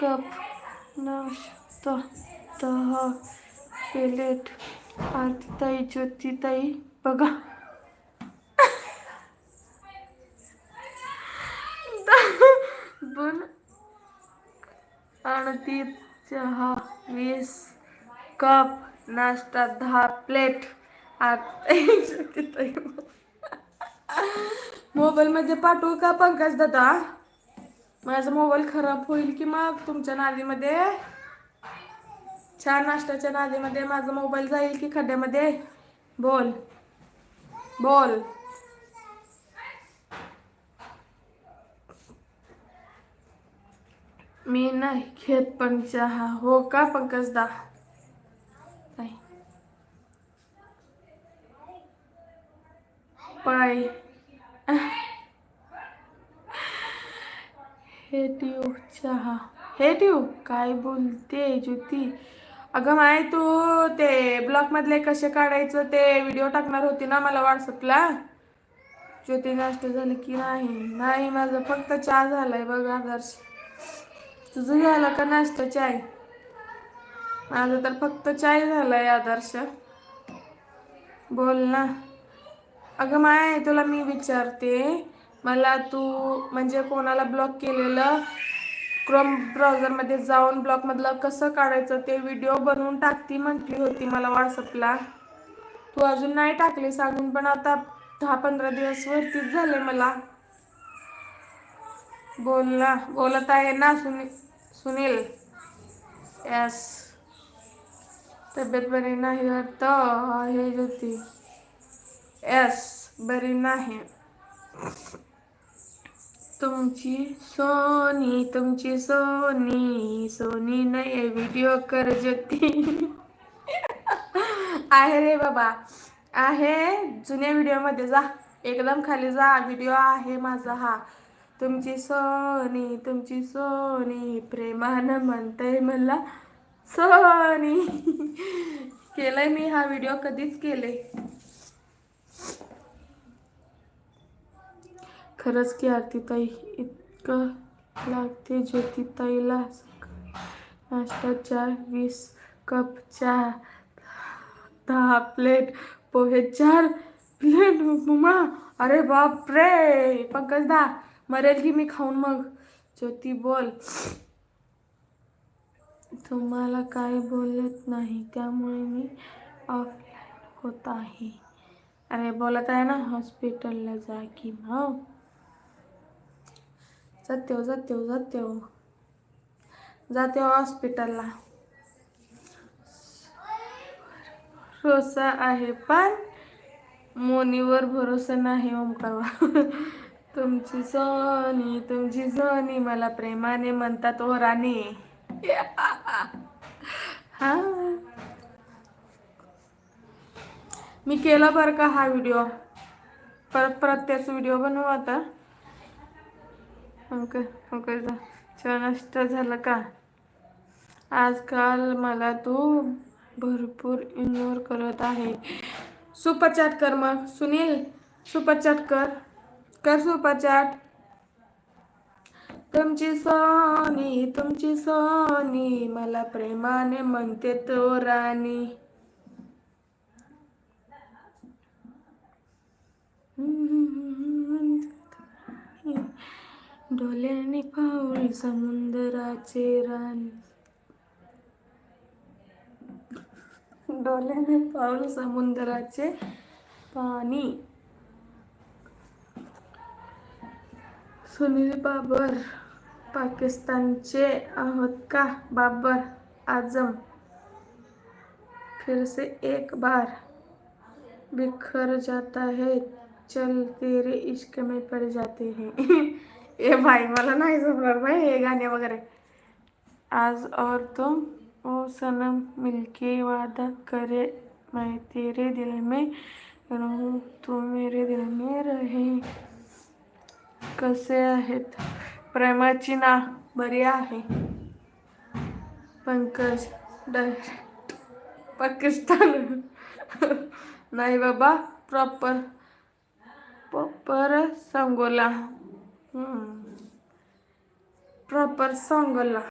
Cup नाश्ता दहा plate आरतीताई ज्योतिताई बघा. दोन अडतीस चहा वीस कप नाश्ता दहा प्लेट आरतीताई ज्योतिताई. मोबाईलमध्ये पाठवू का पंकज दादा? माझा मोबाईल खराब होईल की मग? तुमच्या नादीमध्ये? छान नाश्त्याच्या नादीमध्ये माझा मोबाईल जाईल की खड्ड्यामध्ये? बोल. बोल. मी नाही घेत पण चहा. हो का पंकज दा? नाही. पाय. हे ट्यू चहा. हे ठेव काय बोलते ज्योती? अगं माय तू ते ब्लॉकमधले कसे काढायचं ते व्हिडिओ टाकणार होती ना मला व्हॉट्सअपला ज्योती नाश्ता झालं की नाही? नाही माझं फक्त चहा झालाय बघ आदर्श. तुझं झालं का नाश्ता चाय? माझं तर फक्त चाय झालाय आदर्श. बोल ना. अगं माय तुला मी विचारते मला तू म्हणजे कोणाला ब्लॉक केलेलं क्रोम ब्राउझरमध्ये जाऊन ब्लॉकमधलं कसं काढायचं ते व्हिडिओ बनवून टाकती म्हटली होती मला व्हॉट्सअपला तू अजून नाही टाकली सांगून पण आता दहा पंधरा दिवस वरतीच झाले मला. बोलला बोलत आहे ना सुनील सुनील. यस तब्येत बरी नाही वाटतं? हे होती यस बरी नाही. तुमची सोनी तुमची सोनी सोनी नाही व्हिडिओ कर ज्योती. आहे रे बाबा. आहे. जुन्या व्हिडिओमध्ये जा. एकदम खाली जा. व्हिडिओ आहे माझा हा. तुमची सोनी तुमची सोनी प्रेमानं म्हणतंय मला सोनी. केलंय मी हा व्हिडिओ कधीच केले खरंच की आरतीताई इतकं लागते ज्योतिताईला सकाळी नाश्ता वीस कप चहा दहा प्लेट पोहे चार प्लेट उपमा. अरे बाप रे पंकज दा मरेल की मी खाऊन मग? ज्योती बोल. तुम्हाला काय बोलत नाही त्यामुळे मी ऑफलाईन होत आहे. अरे बोलत आहे ना हॉस्पिटलला जा की मग? जाते हो, हो, हो जाते हो जाते हो. जाते हो हॉस्पिटलला भरोसा आहे पण मोनीवर भरोसा नाही ओमकार तुमची सोनी तुमची सोनी मला प्रेमाने म्हणतात ओ राणी हा. मी केला बरं का हा व्हिडिओ परत परत त्याचा व्हिडिओ बनवू आता? ओके पंकज चहा नाश्ता झाला का? आजकाल मला तू भरपूर इग्नोर करत आहे. सुपरचॅट कर मग सुनील. सुपरचॅट कर. कर सुपरचॅट. तुमची सोनी तुमची सोनी मला प्रेमाने म्हणते तो राणी. डोल्याने पाऊल समुद्राचे राणी. डोल्याने पाऊल समुद्राचे पाणी. सुनील बाबर पाकिस्तानचे आहोत का? बाबर आजम. फिर से एक बार. बिखर जाता है चल तेरे इश्क में पड़ जाते हैं. ए भाई मला नाही जमणार नाही हे गाणे वगैरे. आज और तुम ओ सनम मिलके वादा करे मैं तेरे दिल में रहूं तू मेरे दिल में रहे. कसे आहेत? प्रेमाची ना बरी आहे. पंकज डायरेक्ट पाकिस्तान. नाही बाबा proper proper Sangola. Proper Sangola